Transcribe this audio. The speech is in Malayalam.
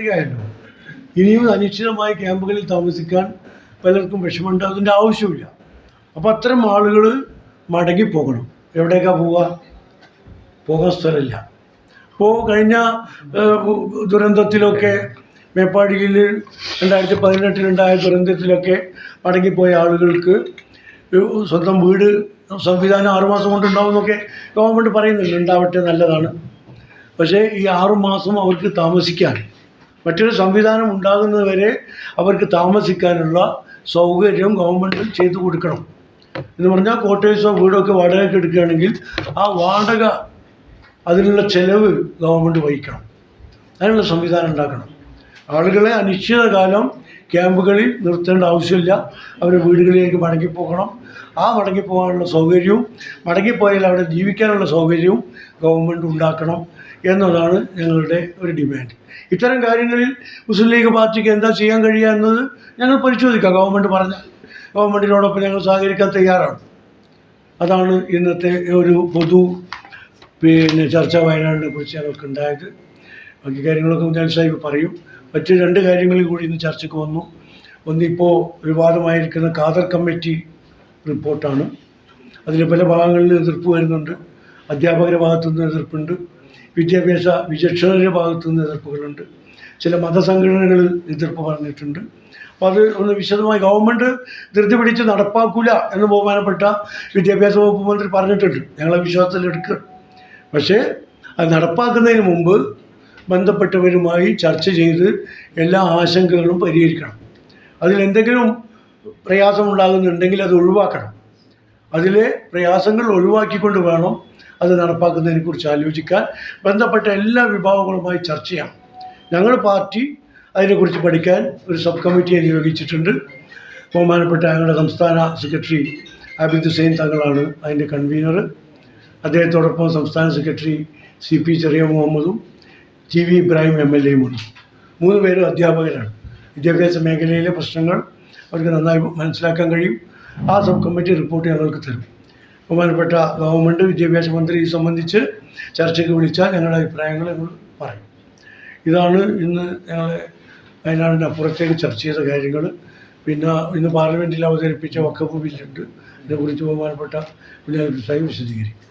അധികമായല്ലോ ഇനിയും അനിശ്ചിതമായ ക്യാമ്പുകളിൽ താമസിക്കാൻ പലർക്കും വിഷമമുണ്ട്. അതിന്റെ ആവശ്യമില്ല അപ്പോൾ അത്തരം ആളുകൾ മടങ്ങിപ്പോകണം എവിടേക്കാ പോവുക? പോകാൻ സ്ഥലമില്ല. ഇപ്പോൾ കഴിഞ്ഞ ദുരന്തത്തിലൊക്കെ മേപ്പാടിയിൽ രണ്ടായിരത്തി പതിനെട്ടിലുണ്ടായ ദുരന്തത്തിലൊക്കെ മടങ്ങിപ്പോയ ആളുകൾക്ക് സ്വന്തം വീട് സംവിധാനം ആറുമാസം കൊണ്ടുണ്ടാവും എന്നൊക്കെ ഗവൺമെന്റ് പറയുന്നുണ്ട്. ഉണ്ടാവട്ടെ നല്ലതാണ്. പക്ഷേ ഈ ആറുമാസം അവർക്ക് താമസിക്കാൻ മറ്റൊരു സംവിധാനം ഉണ്ടാകുന്നതുവരെ അവർക്ക് താമസിക്കാനുള്ള സൗകര്യം ഗവൺമെന്റ് ചെയ്തു കൊടുക്കണം. എന്ന് പറഞ്ഞാൽ ക്വാർട്ടേഴ്സോ വീടൊക്കെ വാടകയ്ക്ക് എടുക്കുകയാണെങ്കിൽ ആ വാടക അതിനുള്ള ചെലവ് ഗവൺമെന്റ് വഹിക്കണം. അതിനുള്ള സംവിധാനം ഉണ്ടാക്കണം. ആളുകളെ അനിശ്ചിതകാലം ക്യാമ്പുകളിൽ നിർത്തേണ്ട ആവശ്യമില്ല. അവരെ വീടുകളിലേക്ക് മടങ്ങിപ്പോകണം ആ മടങ്ങിപ്പോകാനുള്ള സൗകര്യവും മടങ്ങിപ്പോയാൽ അവിടെ ജീവിക്കാനുള്ള സൗകര്യവും ഗവൺമെന്റ് ഉണ്ടാക്കണം എന്നതാണ് ഞങ്ങളുടെ ഒരു ഡിമാൻഡ്. ഇത്തരം കാര്യങ്ങളിൽ മുസ്ലിം ലീഗ് പാർട്ടിക്ക് എന്താ ചെയ്യാൻ കഴിയുക എന്നത് ഞങ്ങൾ പരിശോധിക്കാം ഗവൺമെന്റ് പറഞ്ഞാൽ. ഗവൺമെന്റിനോടൊപ്പം ഞങ്ങൾ സഹകരിക്കാൻ തയ്യാറാണ്. അതാണ് ഇന്നത്തെ ഒരു പൊതു പിന്നെ ചർച്ച വയനാടിനെ കുറിച്ച് ഞങ്ങൾക്ക് ഉണ്ടായത്. ബാക്കി കാര്യങ്ങളൊക്കെ ഞാൻ സാഹിബ് പറയും. മറ്റ് രണ്ട് കാര്യങ്ങളിൽ കൂടി ഇന്ന് ചർച്ചയ്ക്ക് വന്നു. ഒന്നിപ്പോൾ വിവാദമായിരിക്കുന്ന കാതർ കമ്മിറ്റി റിപ്പോർട്ടാണ്. അതിൽ പല ഭാഗങ്ങളിൽ എതിർപ്പ് വരുന്നുണ്ട്. അധ്യാപകരുടെ ഭാഗത്തു നിന്ന് എതിർപ്പുണ്ട്. വിദ്യാഭ്യാസ വിചക്ഷണരുടെ ഭാഗത്തു നിന്ന് എതിർപ്പുകളുണ്ട്. ചില മതസംഘടനകൾ എതിർപ്പ് പറഞ്ഞിട്ടുണ്ട്. അപ്പോൾ അത് ഒന്ന് വിശദമായി ഗവൺമെന്റ് ധൃതി പിടിച്ച് നടപ്പാക്കൂല എന്ന് ബഹുമാനപ്പെട്ട വിദ്യാഭ്യാസ വകുപ്പ് മന്ത്രി പറഞ്ഞിട്ടുണ്ട്. ഞങ്ങളെ വിശ്വാസത്തിൽ എടുക്കുക പക്ഷേ അത് നടപ്പാക്കുന്നതിന് മുമ്പ് ബന്ധപ്പെട്ടവരുമായി ചർച്ച ചെയ്ത് എല്ലാ ആശങ്കകളും പരിഹരിക്കണം. അതിലെന്തെങ്കിലും പ്രയാസം ഉണ്ടാകുന്നുണ്ടെങ്കിൽ അത് ഒഴിവാക്കണം. അതിലെ പ്രയാസങ്ങൾ ഒഴിവാക്കിക്കൊണ്ട് വേണം അത് നടപ്പാക്കുന്നതിനെക്കുറിച്ച് ആലോചിക്കാൻ ബന്ധപ്പെട്ട എല്ലാ വിഭാഗങ്ങളുമായി ചർച്ച ചെയ്യണം. ഞങ്ങൾ പാർട്ടി അതിനെക്കുറിച്ച് പഠിക്കാൻ ഒരു സബ് കമ്മിറ്റിയെ നിയോഗിച്ചിട്ടുണ്ട്. ബഹുമാനപ്പെട്ട ഞങ്ങളുടെ സംസ്ഥാന സെക്രട്ടറി അബിദ് ഹുസൈൻ തങ്ങളാണ് അതിന്റെ കൺവീനർ അദ്ദേഹത്തോടൊപ്പം സംസ്ഥാന സെക്രട്ടറി സി പി ചെറിയ മുഹമ്മദും T V Ibrahim M L എയുമാണ് മൂന്ന് പേരും അധ്യാപകരാണ്. വിദ്യാഭ്യാസ മേഖലയിലെ പ്രശ്നങ്ങൾ അവർക്ക് നന്നായി മനസ്സിലാക്കാൻ കഴിയും. ആ സബ് കമ്മിറ്റി റിപ്പോർട്ട് ഞങ്ങൾക്ക് തരും. ബഹുമാനപ്പെട്ട ഗവൺമെന്റ് വിദ്യാഭ്യാസ മന്ത്രി ഇത് സംബന്ധിച്ച് ചർച്ചയ്ക്ക് വിളിച്ചാൽ ഞങ്ങളുടെ അഭിപ്രായങ്ങൾ ഞങ്ങൾ പറയും. ഇതാണ് ഇന്ന് ഞങ്ങൾ വയനാടിന്റെ അപ്പുറത്തേക്ക് ചർച്ച ചെയ്ത കാര്യങ്ങൾ. പിന്നെ ഇന്ന് പാർലമെന്റിൽ അവതരിപ്പിച്ച വക്കപ്പ് ബില്ലുണ്ട്. ഇതിനെക്കുറിച്ച് ബഹുമാനപ്പെട്ട വിദ്യാഭ്യാസ വിശദീകരിക്കും.